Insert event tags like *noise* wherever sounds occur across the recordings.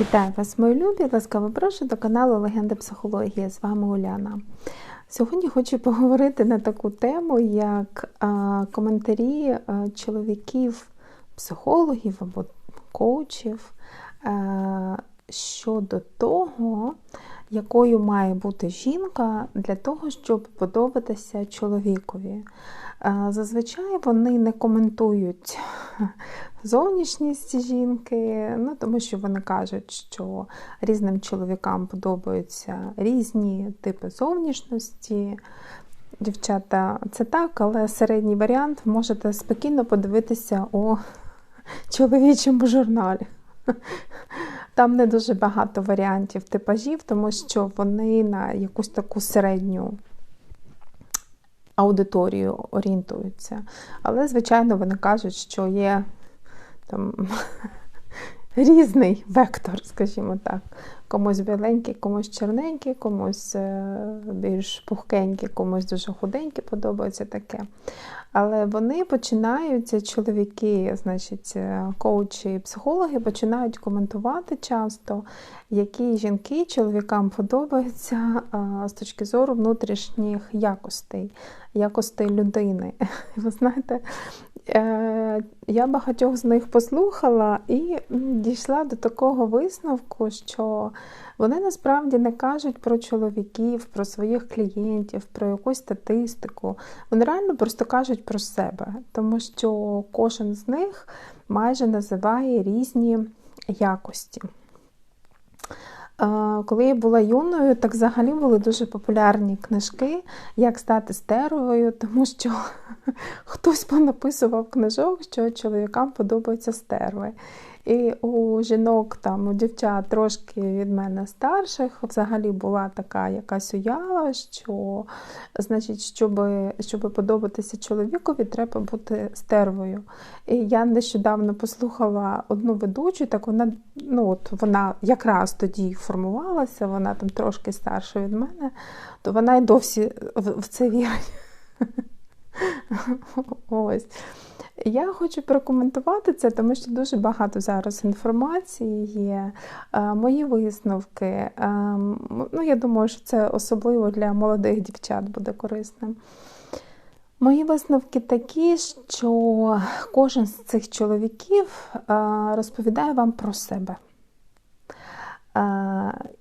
Вітаю вас, мої любі! Ласкаво прошу до каналу Легенда психології. З вами Уляна. Сьогодні хочу поговорити на таку тему, як коментарі чоловіків, психологів або коучів щодо того, якою має бути жінка для того, щоб подобатися чоловікові. Зазвичай вони не коментують *laughs* зовнішність жінки, ну, тому що вони кажуть, що різним чоловікам подобаються різні типи зовнішності. Дівчата, це так, але середній варіант можете спокійно подивитися у *laughs* чоловічому журналі. Там не дуже багато варіантів типажів, тому що вони на якусь таку середню аудиторію орієнтуються. Але, звичайно, вони кажуть, що є там *laughs* різний вектор, скажімо так. Комусь біленький, комусь чорненький, комусь е, більш пухкенький, комусь дуже худенький, подобається таке. Але вони починають, чоловіки, значить, е, коучі психологи починають коментувати часто, які жінки чоловікам подобаються з точки зору внутрішніх якостей, якостей людини. *laughs* Ви знаєте, е, я багатьох з них послухала і дійшла до такого висновку, що вони насправді не кажуть про чоловіків, про своїх клієнтів, про якусь статистику. Вони реально просто кажуть про себе, тому що кожен з них майже називає різні якості. Коли я була юною, так взагалі були дуже популярні книжки, як стати стервою, тому що *laughs* хтось понаписував книжок, що чоловікам подобаються стерви. І у жінок, там, у дівчат трошки від мене старших, взагалі була така якась уява, що значить, щоб щоб подобатися чоловікові, треба бути стервою. І я нещодавно послухала одну ведучу, так вона ну от вона якраз тоді формувалася, вона там трошки старша від мене, то вона й досі в це вірить. *laughs* Ось. Я хочу прокоментувати це, тому що дуже багато зараз інформації є. Е, мої висновки. Е, ну, Я думаю, що це особливо для молодих дівчат буде корисним. Мої висновки такі, що кожен з цих чоловіків е, розповідає вам про себе.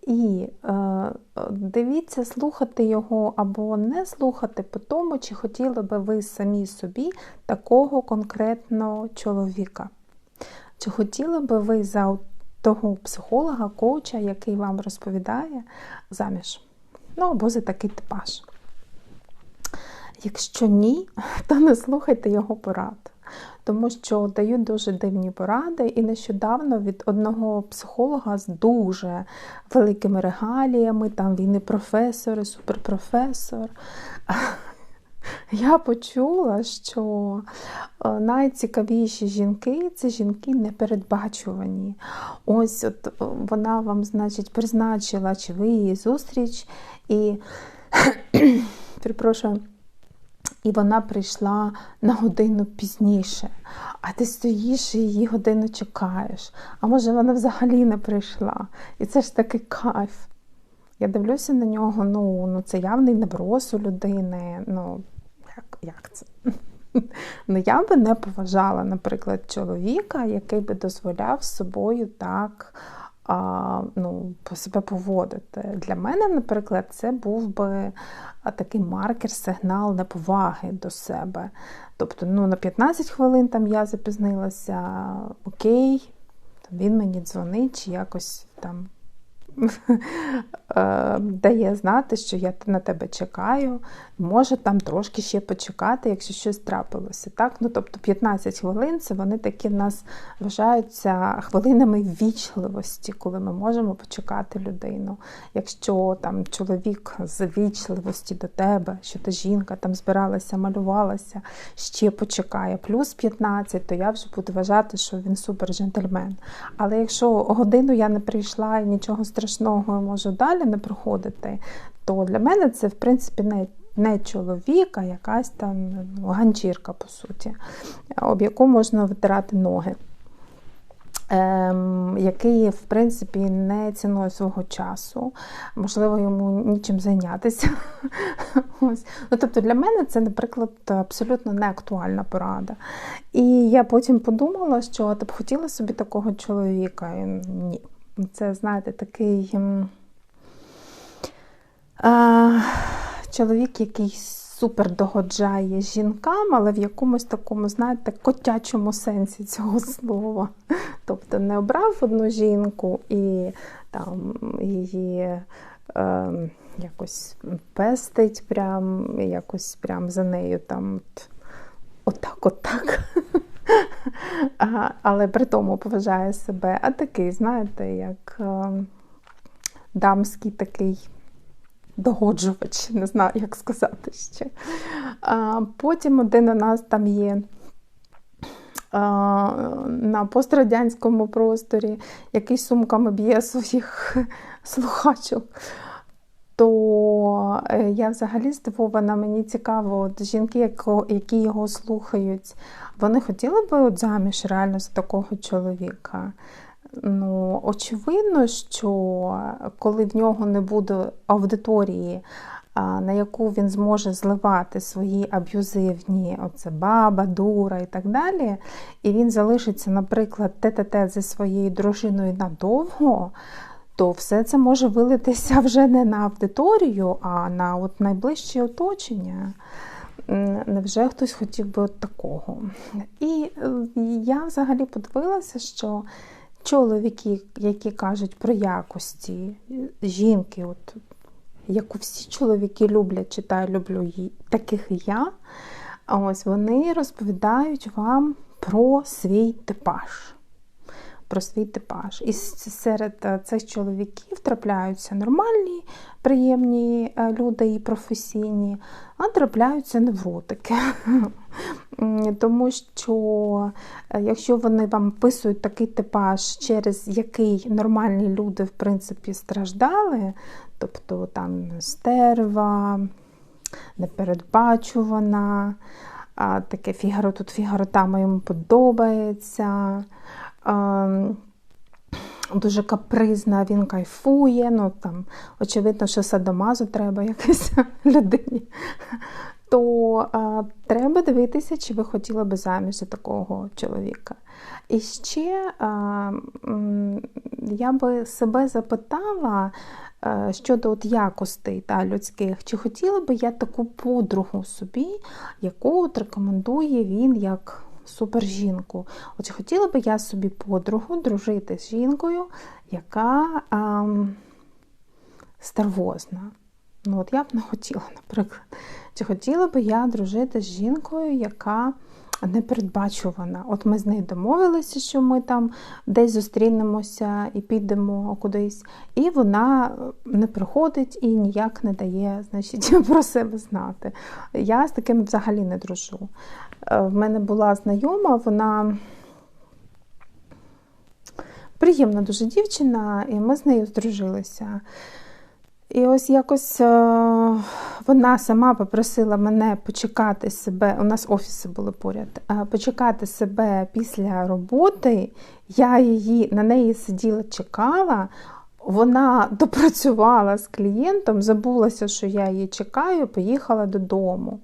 І дивіться, слухати його або не слухати по тому, чи хотіли би ви самі собі такого конкретного чоловіка. Чи хотіли би ви за того психолога, коуча, який вам розповідає заміж? Ну, або за такий типаж. Якщо ні, *laughs* то не слухайте його порад тому що дають дуже дивні поради. І нещодавно від одного психолога з дуже великими регаліями, там він і професор, і суперпрофесор. *laughs* Я почула, що е, найцікавіші жінки це жінки непередбачувані. Ось от е, вона вам, значить, призначила чи ви її зустріч і, *clears throat* перепрошую, і вона прийшла на годину пізніше. А ти стоїш і її годину чекаєш. А може вона взагалі не прийшла. І це ж такий кайф. Я дивлюся на нього, ну, ну це явний невроз у людини. Ну, як, як це? *laughs* Ну, я би не поважала, наприклад, чоловіка, який би дозволяв собою так ну, себе поводити. Для мене, наприклад, це був би такий маркер, сигнал неповаги до себе. Тобто, ну, на 15 хвилин там я запізнилася, окей, він мені дзвонить, чи якось там *laughs* дає знати, що я на тебе чекаю, може там трошки ще почекати, якщо щось трапилося. Так? Ну, Тобто 15 хвилин це вони такі в нас вважаються хвилинами ввічливості, коли ми можемо почекати людину. Якщо там чоловік з вічливості до тебе, що та жінка там збиралася, малювалася, ще почекає, плюс 15, то я вже буду вважати, що він супер джентльмен. Але якщо годину я не прийшла і нічого страшного, страшного можу далі не проходити, то для мене це, в принципі, не не чоловік, а якась там ну, ганчірка, по суті, об яку можна витирати ноги. ем, який, в принципі, не цінує свого часу, можливо, йому нічим зайнятися. *laughs* Ну, Тобто для мене це, наприклад, абсолютно не актуальна порада. І я потім подумала, що ти б хотіла собі такого чоловіка. Ні. Це, знаєте, такий. Ем, а, чоловік, який супер догоджає жінкам, але в якомусь такому, знаєте, котячому сенсі цього *laughs* слова. Тобто не обрав одну жінку і там її е, якось пестить, прям, якось прям за нею там отак, отак. *laughs* *laughs* Але при тому поважає себе. А такий, знаєте, як е, дамський такий догоджувач, не знаю, як сказати ще. Потім один у нас там є. На пострадянському просторі, який сумками б'є своїх *laughs* слухачок, то е, я взагалі здивована, мені цікаво, от жінки, які його слухають, вони хотіли би от заміж реально за такого чоловіка. Ну, очевидно, що коли в нього не буде аудиторії, на яку він зможе зливати свої аб'юзивні, оце баба, дура і так далі, і він залишиться, наприклад, тет-тет зі своєю дружиною надовго, то все це може вилитися *laughs* вже не на аудиторію, а на от найближче оточення. Невже хтось хотів би от такого? І е, я взагалі подивилася, що чоловіки, які кажуть про якості жінки, от, яку всі чоловіки люблять, читаю, люблю її, таких я, ось вони розповідають вам про свій типаж про свій типаж. І серед е, цих чоловіків трапляються нормальні, приємні е, люди і професійні, а трапляються невротики. *laughs* Тому що, е, якщо вони вам писують такий типаж, через який нормальні люди, в принципі, страждали, тобто там стерва, непередбачувана, таке фігаро тут фігаро там йому подобається. Ем, дуже капризна, він кайфує, ну там, очевидно, що садомазу треба якось *laughs* людині. То а, треба дивитися, чи ви хотіли би заміж за такого чоловіка. І ще а, я би себе запитала а, е, щодо от якостей та, людських, чи хотіла би я таку подругу собі, яку от рекомендує він як супержінку. От хотіла би я собі подругу дружити з жінкою, яка а, старвозна. Ну, от я б не хотіла, наприклад. Чи хотіла би я дружити з жінкою, яка непередбачувана. От ми з нею домовилися, що ми там десь зустрінемося і підемо кудись, і вона не приходить і ніяк не дає значить, *laughs* про себе знати. Я з таким взагалі не дружу. Е, в мене була знайома, вона приємна дуже дівчина, і ми з нею здружилися. І ось якось е, вона сама попросила мене почекати себе, у нас офіси були поряд, е, почекати себе після роботи. Я її на неї сиділа, чекала. Вона допрацювала з клієнтом, забулася, що я її чекаю, поїхала додому.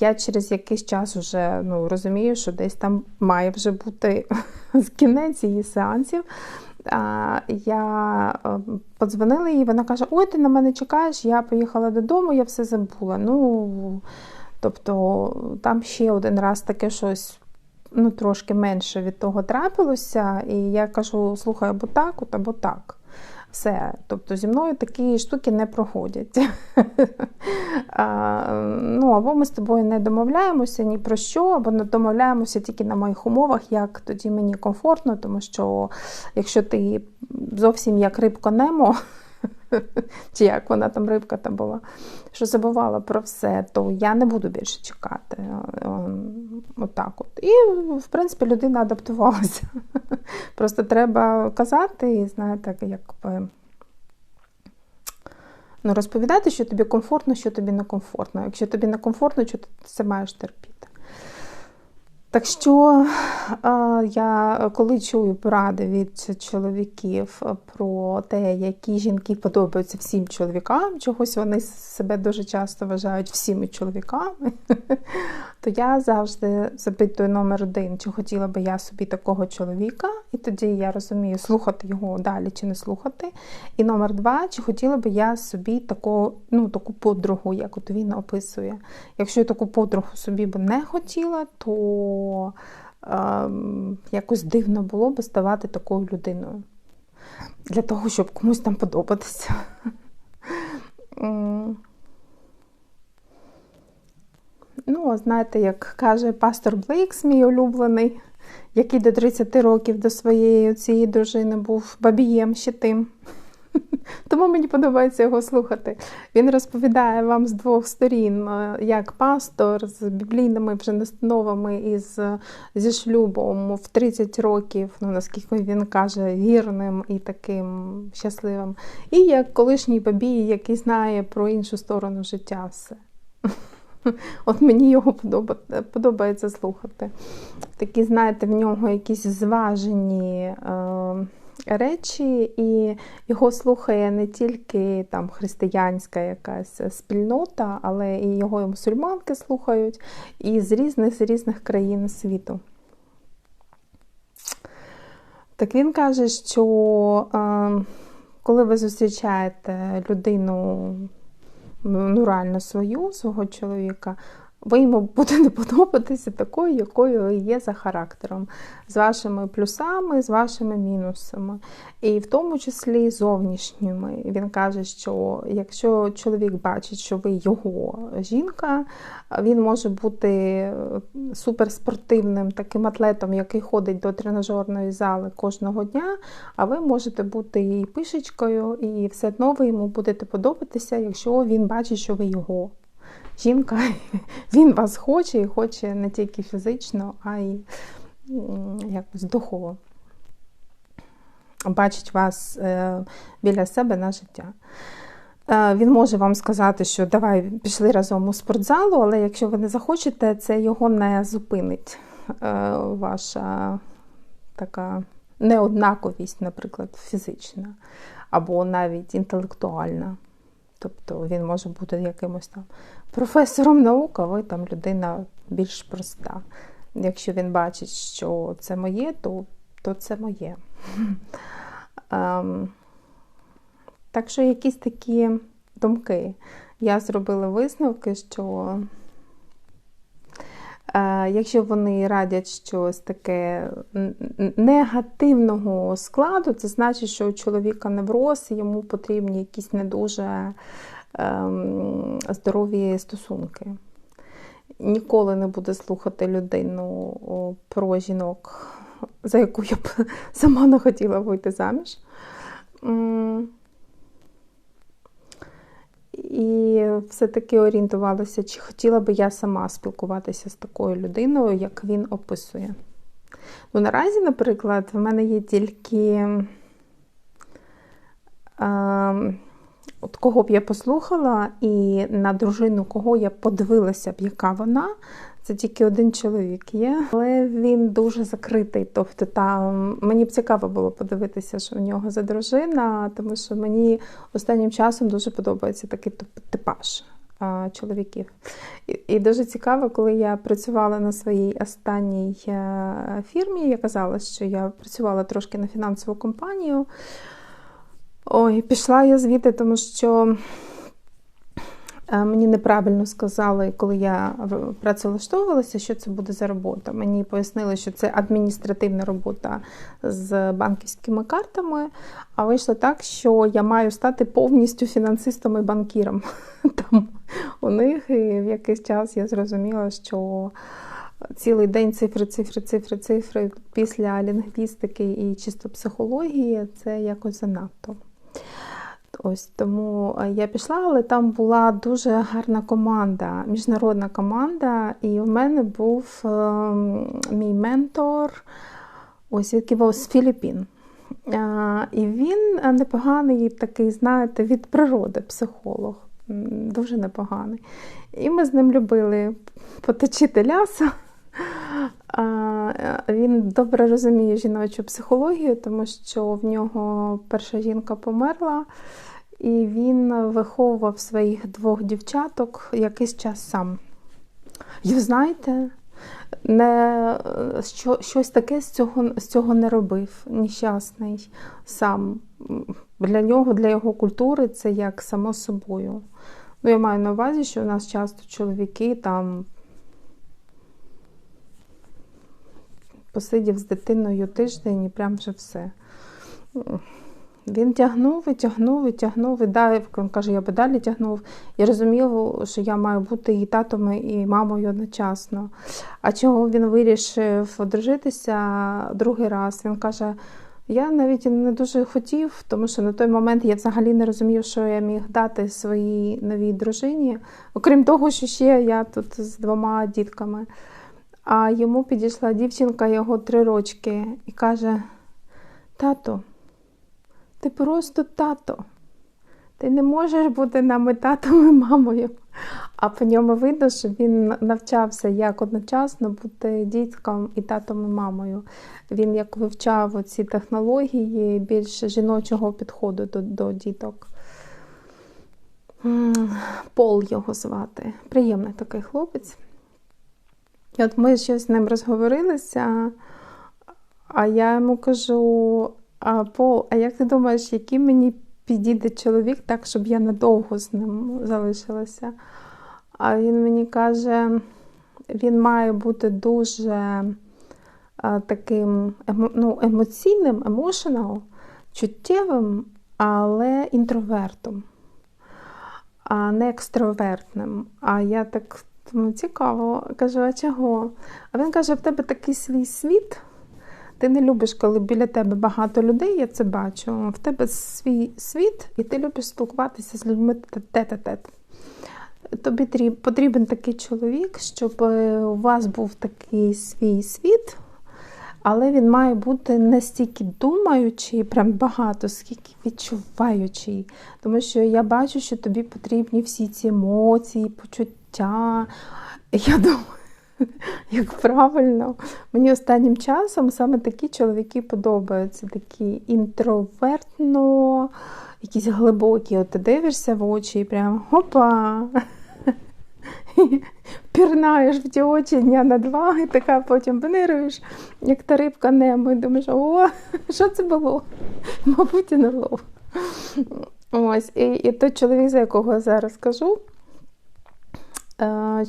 Я через якийсь час вже ну, розумію, що десь там має вже бути *laughs* кінець її сеансів. Я е, подзвонила їй, вона каже: Ой, ти на мене чекаєш, я поїхала додому, я все забула. Ну, Тобто там ще один раз таке щось ну, трошки менше від того трапилося. І я кажу: слухай, або так, от, або так. Все. Тобто зі мною такі штуки не проходять. *laughs* а, ну, Або ми з тобою не домовляємося ні про що, або не домовляємося тільки на моїх умовах, як тоді мені комфортно, тому що якщо ти зовсім як рибко немо, чи як вона там рибка там була, що забувала про все, то я не буду більше чекати. Отак от. І, в принципі, людина адаптувалася. *laughs* Просто треба казати і, знаєте, якби. Ну, розповідати, що тобі комфортно, що тобі некомфортно. Якщо тобі некомфортно, що ти це маєш терпіти. Так що я коли чую поради від чоловіків про те, які жінки подобаються всім чоловікам, чогось вони себе дуже часто вважають всіми чоловіками, *laughs* то я завжди запитую номер один, чи хотіла би я собі такого чоловіка, і тоді я розумію, слухати його далі чи не слухати. І номер два, чи хотіла би я собі таку, ну, таку подругу, як от він описує. Якщо я таку подругу собі би не хотіла, то е, якось дивно було би ставати такою людиною. Для того, щоб комусь там подобатися. Ну, знаєте, як каже пастор Блейкс, мій улюблений, який до 30 років до своєї цієї дружини був бабієм ще тим. Тому мені подобається його слухати. Він розповідає вам з двох сторін, е, як пастор з біблійними вже настановами із, зі шлюбом в 30 років, ну наскільки він каже, вірним і таким щасливим. І як колишній бабій, який знає про іншу сторону життя все. *laughs* От мені його подобається слухати. Такі, знаєте, в нього якісь зважені. Е, речі, і його слухає не тільки там християнська якась спільнота, але і його і мусульманки слухають і з різних з різних країн світу. Так він каже, що е, коли ви зустрічаєте людину ну, реально свою, свого чоловіка, ви йому буде не подобатися такою, якою є за характером, з вашими плюсами, з вашими мінусами, і в тому числі зовнішніми. Він каже, що якщо чоловік бачить, що ви його жінка, він може бути суперспортивним таким атлетом, який ходить до тренажерної зали кожного дня, а ви можете бути і пишечкою, і все одно ви йому будете подобатися, якщо він бачить, що ви його жінка, *laughs* він вас хоче і хоче не тільки фізично, а й якось духово. Бачить вас е, біля себе на життя. Е, він може вам сказати, що давай пішли разом у спортзалу, але якщо ви не захочете, це його не зупинить. Е, ваша така неоднаковість, наприклад, фізична або навіть інтелектуальна. Тобто він може бути якимось там професором наук, а ви там людина більш проста. Якщо він бачить, що це моє, то то це моє. *laughs* Ем, так що якісь такі думки. Я зробила висновки, що якщо вони радять щось таке негативного складу, це значить, що у чоловіка невроз, йому потрібні якісь не дуже Ем, здорові стосунки. Ніколи не буде слухати людину про жінок, за яку я б *laughs* сама не хотіла вийти заміж. І все-таки орієнтувалася, чи хотіла би я сама спілкуватися з такою людиною, як він описує. Ну, Наразі, наприклад, в мене є тільки. Е, от кого б я послухала, і на дружину, кого я подивилася б, яка вона. Це тільки один чоловік є, але він дуже закритий. Тобто там мені б цікаво було подивитися, що в нього за дружина, тому що мені останнім часом дуже подобається такий типаж чоловіків. І, і дуже цікаво, коли я працювала на своїй останній е, фірмі, я казала, що я працювала трошки на фінансову компанію. Ой, пішла я звідти, тому що е, мені неправильно сказали, коли я працевлаштовувалася, що це буде за робота. Мені пояснили, що це адміністративна робота з банківськими картами, а вийшло так, що я маю стати повністю фінансистом і банкіром. *laughs* Там у них і в якийсь час я зрозуміла, що. Цілий день цифри, цифри, цифри, цифри після лінгвістики і чисто психології це якось занадто. Ось Тому е, я пішла, але там була дуже гарна команда, міжнародна команда, і у мене був е, мій ментор, ось який був з Філіппін. Е, і він непоганий такий, знаєте, від природи психолог, дуже непоганий. І ми з ним любили поточити ляса. Він добре розуміє жіночу психологію, тому що в нього перша жінка померла, і він виховував своїх двох дівчаток якийсь час сам. І знаєте, не, що, щось таке з цього, з цього не робив, нещасний сам. Для нього, для його культури це як само собою. Ну, я маю на увазі, що у нас часто чоловіки там посидів з дитиною тиждень і прям вже все. Він тягнув і тягнув і тягнув, і далі, він каже, я би далі тягнув. Я розумів, що я маю бути і татом, і мамою одночасно. А чого він вирішив одружитися другий раз? Він каже, я навіть не дуже хотів, тому що на той момент я взагалі не розумів, що я міг дати своїй новій дружині, окрім того, що ще я тут з двома дітками. А йому підійшла дівчинка його три рочки і каже: Тато, ти просто тато. Ти не можеш бути нами татом і мамою. А по ньому видно, що він навчався як одночасно бути дітком і татом і мамою. Він як вивчав ці технології більш жіночого підходу до, до діток. Пол його звати. Приємний такий хлопець. І от ми щось з ним розговорилися, а я йому кажу: а, Пол, а як ти думаєш, який мені підійде чоловік так, щоб я надовго з ним залишилася? А він мені каже, він має бути дуже таким ну, емоційним, emotional, чуттєвим, але інтровертом, а не екстровертним. А я так тому цікаво, кажу, а чого? А він каже: в тебе такий свій світ. Ти не любиш, коли біля тебе багато людей, я це бачу. В тебе свій світ, і ти любиш спілкуватися з людьми тет-а-тет. Тобі потрібен такий чоловік, щоб у вас був такий свій світ, але він має бути не стільки думаючий, прям багато, скільки відчуваючий. Тому що я бачу, що тобі потрібні всі ці емоції, почуття. Я думаю, як правильно, мені останнім часом саме такі чоловіки подобаються. Такі інтровертно, якісь глибокі. От ти дивишся в очі і прям опа! Пірнаєш в ті очі дня на два, і така потім винируєш, як та рибка немо, і думаєш, о, що це було? Мабуть, і не лов. Ось, і, і той чоловік, за якого зараз кажу,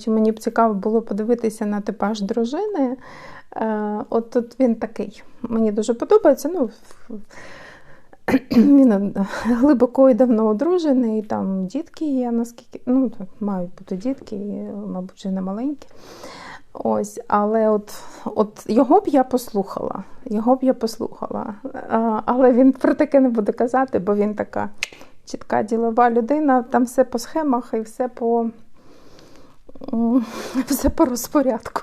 чи мені б цікаво було подивитися на типаж дружини. От тут він такий. Мені дуже подобається. Ну, *clears throat* Він глибоко і давно одружений, там дітки є, наскільки, ну, мають бути дітки, мабуть, вже не маленькі. Ось, Але от от його б я послухала. Його б я послухала. А, Але він про таке не буде казати, бо він така чітка ділова людина, там все по схемах і все по *laughs* все по розпорядку.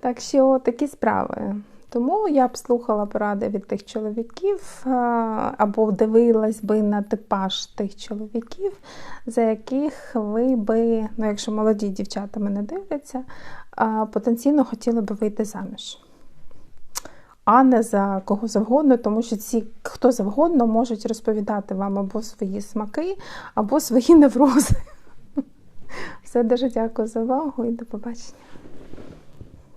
Так що такі справи. Тому я б слухала поради від тих чоловіків, або дивилась би на типаж тих чоловіків, за яких ви би, ну якщо молоді дівчата мене дивляться, потенційно хотіли би вийти заміж. А не за кого завгодно, тому що ці хто завгодно можуть розповідати вам або свої смаки, або свої *laughs* неврози. Все дуже дякую за увагу і до побачення.